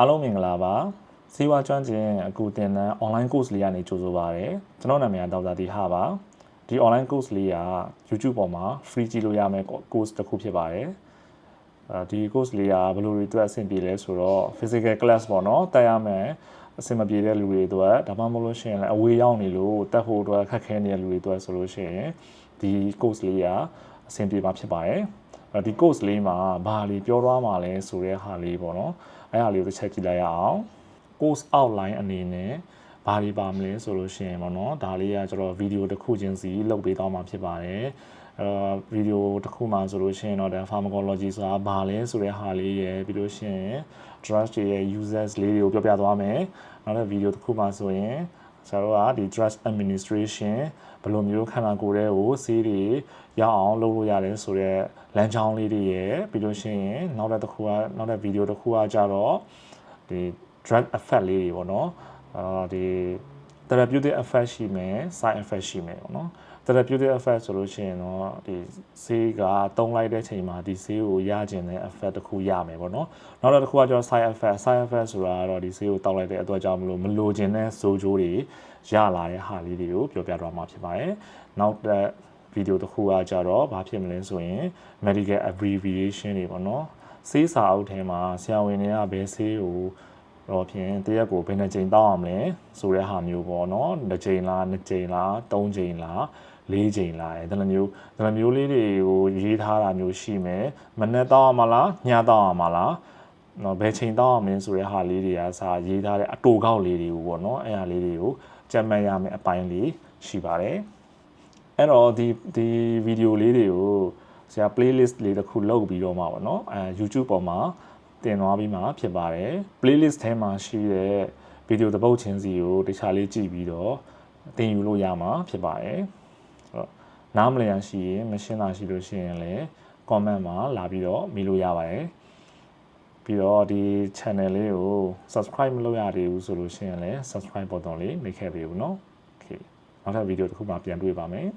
အားလုံးမင်္ဂလာပါဇီဝကျွမ်းကျင်အခုသင်တန်း online course လေးကနေကြိုဆိုပါရစေကျွန်တော်နာမည်ကဒေါက်တာတီဟာပါဒီ online course လေးက YouTube ပေါ်မှာ free ကြည့်လို့ရမယ့် course တစ်ခုဖြစ်ပါတယ်အဲဒီ course လေးကဘယ်လိုတွေအတွက်အဆင်ပြေလဲဆိုတော့ physical class ပေါ့နော်တက်ရမယ်အဆင်မပြေတဲ့လူတွေအတွက်ဒါမှမဟုတ်လို့ရှိရင်လည်းအဝေးရောက်နေလို့တက်ဖို့အတွက်ခက်ခဲနေတဲ့လူတွေအတွက်ဆိုလို့ရှိရင်ဒီ course လေးကအဆင်ပြေမှာဖြစ်ပါတယ်အဲ ဒီ course လေးမှာဘာလေးပြောသွားမှာလဲဆိုတဲ့ဟာလေးပေါ့နော်အဲ့ဟာလေးကိုတစ်ချက်ကြည့်လိုက်ရအောင် course outline အနေနဲ့ဘာတွေပါမလဲဆိုလို့ရှိရင်ပေါ့နော်ဒါလေးကကျွန်တော်ဗီဒီယိုတစ်ခုချင်းစီလုပ်ပေးသွားမှာဖြစ်ပါတယ်အဲတော့ဗီဒီယိုတစ်ခုမှဆိုလို့ရှိရင်တော့ဒါ pharmacology ဆိုတာဘာလဲဆိုတဲ့ဟာလေးရယ်ပြီးလို့ရှိရင် drug တွေရဲ့ users လေးတွေကိုပြောပြသွားမယ်နောက်တဲ့ဗီဒီယိုတစ်ခုမှဆိုရင် ကျွန်တော်တို့ကဒီ drug administration ဘယ်လိုမျိုးခန္ဓာကိုယ်ထဲကိုဆေးတွေရအောင်လုပ်လို့ရတယ်ဆိုတော့လမ်းကြောင်းလေးတွေရယ်ပြီးလို့ရှိရင်နောက်တဲ့တစ်ခုကနောက်တဲ့ဗီဒီယိုတစ်ခုကကြတော့ဒီ drug effect လေးတွေပေါ့နော်အာဒီ therapeutic effect ရှိမယ် side effect ရှိမယ်ပေါ့နော် therapeutic effect ဆိုလို့ရှိရင်တော့ဒီဆေးကတုံးလိုက်တဲ့ချိန်မှာဒီဆေးကိုရကျင်တဲ့ effect တစ်ခုရမယ်ပေါ့နော်နောက်တစ်ခုကကျတော့ side effect side effect ဆိုတာကတော့ဒီဆေးကိုတောက်လိုက်တဲ့အတွက်ကြောင့်မလို့မလိုချင်တဲ့စိုးကျိုးတွေရလာတဲ့ဟာလေးတွေကိုပြောပြတော့မှာဖြစ်ပါတယ်နောက်တဲ့ဗီဒီယိုတစ်ခုကကြတော့ဘာဖြစ်မလဲဆိုရင် medical abbreviation တွေပေါ့နော်ဆေးစာအုပ်ထဲမှာဆရာဝန်တွေကဘယ်ဆေးကို တော့ဖြင့်တရက်ကိုဘယ်နှကြိမ်တောက်အောင်လဲဆိုတဲ့ဟာမျိုးပေါ့နော်တစ်ကြိမ်လားနှစ်ကြိမ်လားသုံးကြိမ်လားလေးကြိမ်လားအဲဒါလိုမျိုးဒါလိုမျိုးလေးတွေကိုရေးထားတာမျိုးရှိမယ်မနေ့တောက်အောင်မလားညတောက်အောင်မလားနော်ဘယ်ချိန်တောက်အောင်မင်းဆိုတဲ့ဟာလေးတွေကစာရေးထားတဲ့အတူကောက်လေးတွေကိုပေါ့နော်အဲဟာလေးတွေကိုကြက်မှတ်ရမယ့်အပိုင်းလေးရှိပါတယ်အဲ့တော့ဒီဒီဗီဒီယိုလေးတွေကိုဆရာ playlist လေးတစ်ခုလုပ်ပြီးတော့မှာပေါ့နော်အဲ YouTube ပေါ်မှာ တင်သွားပြီးမှဖြစ်ပါတယ် playlist ထဲမှာရှိတဲ့ဗီဒီယိုတစ်ပုတ်ချင်းစီကိုတခြားလေးကြည့်ပြီးတော့တင်ယူလို့ရမှာဖြစ်ပါတယ်အဲ့တော့နားမလည်ရရှိရင်မရှင်းတာရှိလို့ရှိရင်လည်း comment မှာလာပြီးတော့မေးလို့ရပါတယ်ပြီးတော့ဒီ channel လေးကို subscribe မလုပ်ရသေးဘူးဆိုလို့ရှိရင်လည်း subscribe button လေးနှိပ်ခဲ့ပေးဦးเนาะ okay နောက်ထပ်ဗီဒီယိုတစ်ခုမှပြန်တွေ့ပါမယ်